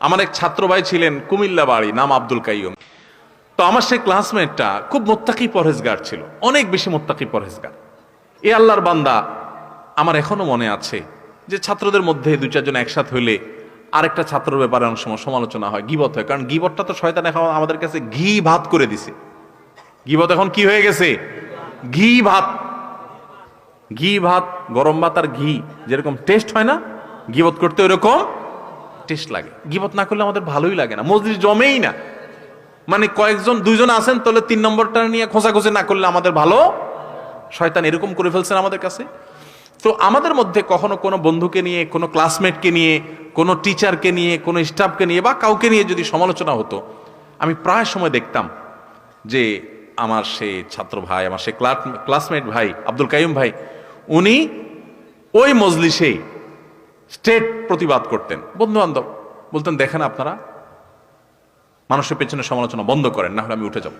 আমার এক ছাত্র ভাই ছিলেন কুমিল্লা বাড়ি নাম আব্দুল কাইয়ুম। তো আমার সেই ক্লাসমেটটা খুব মোত্তাকি পরহেজগার ছিল, অনেক বেশি মোত্তাকি পরহেজগার। এ আল্লাহর বান্দা, আমার এখনও মনে আছে যে ছাত্রদের মধ্যে দু চারজন একসাথে হইলে আরেকটা ছাত্রের ব্যাপারে অনেক সময় সমালোচনা হয়, গিবত হয়। কারণ গিবতটা তো শয়তান এখন আমাদের কাছে ঘি ভাত করে দিছে। গিবত এখন কি হয়ে গেছে? ঘি ভাত। ঘি ভাত, গরম ভাত আর ঘি, যেরকম টেস্ট হয় না, গিবত করতে ওরকম টেস্ট লাগে। গিবত না করলে আমাদের ভালোই লাগে না। মসজিদ জমেই না। মানে কয়েকজন, দুইজন আছেন, তাহলে তিন নম্বরটা নিয়ে খোঁচাখুচি না করলে আমাদের ভালো? শয়তান এরকম করে ফেলছেন আমাদের কাছে? তো আমাদের মধ্যে কখনো কোনো বন্ধুকে নিয়ে, কোনো ক্লাসমেটকে নিয়ে, কোনো টিচারকে নিয়ে, কোনো স্টাফকে নিয়ে বা কাউকে নিয়ে যদি সমালোচনা হতো, আমি প্রায় সময় দেখতাম যে আমার সে ছাত্র ভাই, আমার সে ক্লাসমেট ভাই, আব্দুল কাইম ভাই, উনি ওই মজলিসেই স্টেট প্রতিবাদ করতেন। বন্ধু বান্ধব বলতেন, দেখেন আপনারা, মানুষের পেছনে সমালোচনা বন্ধ করেন না হলে আমি উঠে যাব।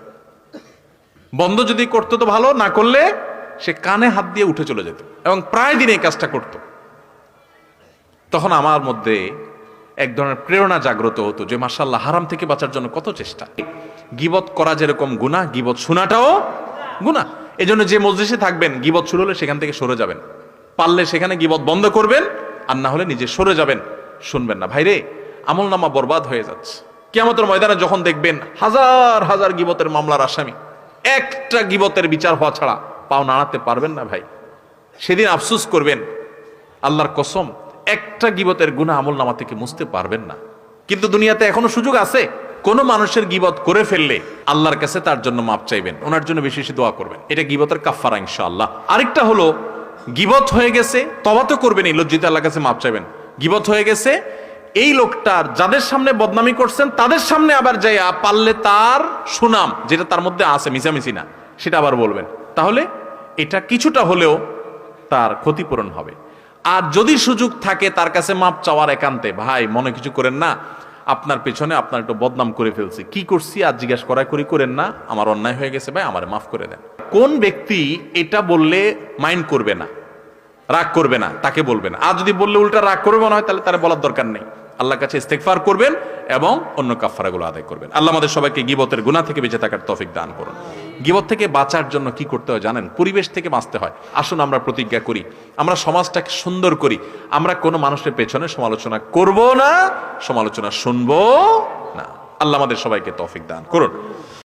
বন্ধ যদি করতো তো ভালো, না করলে সে কানে হাত দিয়ে উঠে চলে যেত এবং প্রায় দিন এই কাজটা করত। তখন আমার মধ্যে এক ধরনের প্রেরণা জাগ্রত হতো যে মাসাল্লাহ হারাম থেকে বাঁচার জন্য কত চেষ্টা। গিবত করা যেরকম গুণা গিবত শোনাটাও গুণা এই জন্য যে মসজিদে থাকবেন, গিবত শুরু হলে সেখান থেকে সরে যাবেন। পারলে সেখানে গিবত বন্ধ করবেন আর না হলে নিজে সরে যাবেন। শুনবেন না। ভাইরে আমল নামা বরবাদ হয়ে যাচ্ছে। কিয়ামতের ময়দানে যখন দেখবেন হাজার হাজার গিবতের মামলার আসামি, একটা গিবতের বিচার হওয়া ছাড়া পাও নাড়াতে পারবেন না ভাই। সেদিন আফসুস করবেন, আল্লাহর কসম, একটা গিবতের গুণা আমল নামা থেকে মুছতে পারবেন না। কিন্তু দুনিয়াতে এখনও সুযোগ আছে। কোন মানুষের গিবত করে ফেললে আল্লাহর কাছে তার জন্য মাপ চাইবেন। ওনার জন্য বেশি দোয়া করবেন। এটা গিবতের কাফারা ইনশাআল্লাহ। আরেকটা হলো গিবত হয়ে গেছে, তবা তো করবেন এই লজ্জিত আল্লাহ কাছে মাপ চাইবেন। গিবত হয়ে গেছে, এই লোকটার যাদের সামনে বদনামি করছেন, তাদের সামনে আবার যাইয়া পারলে তার সুনাম, যেটা তার মধ্যে আছে মিশামিশি না, সেটা আবার বলবেন। তাহলে এটা কিছুটা হলেও তার ক্ষতিপূরণ হবে। আর যদি সুযোগ থাকে তার কাছে মাপ চাওয়ার একান্তে, ভাই, মনে কিছু করেন না, আপনার পেছনে আপনার একটু বদনাম করে ফেলছি। কি করছি? আর জিজ্ঞাসা করা করি করেন না, আমার অন্যায় হয়ে গেছে, ভাই, আমার মাফ করে দেন। কোন ব্যক্তি এটা বললে মাইন্ড করবে না, রাগ করবে না, তাকে বলবেন আর যদি বললে উল্টা রাগ করবে মনে হয়, তাহলে তার বলার দরকার নেই। আল্লাহর কাছে ইস্তেকফার করবেন এবং অন্য কাফারাগুলো আদায় করবেন। আল্লাহ আমাদের সবাইকে গিবতের গুণা থেকে বেঁচে থাকার তফিক দান করুন। গিবত থেকে বাঁচার জন্য কি করতে হয় জানেন? পরিবেশ থেকে বাঁচতে হয়। আসুন আমরা প্রতিজ্ঞা করি, আমরা সমাজটাকে সুন্দর করি। আমরা কোনো মানুষের পেছনে সমালোচনা করব না, সমালোচনা শুনব না। আল্লাহ আমাদের সবাইকে তৌফিক দান করুন।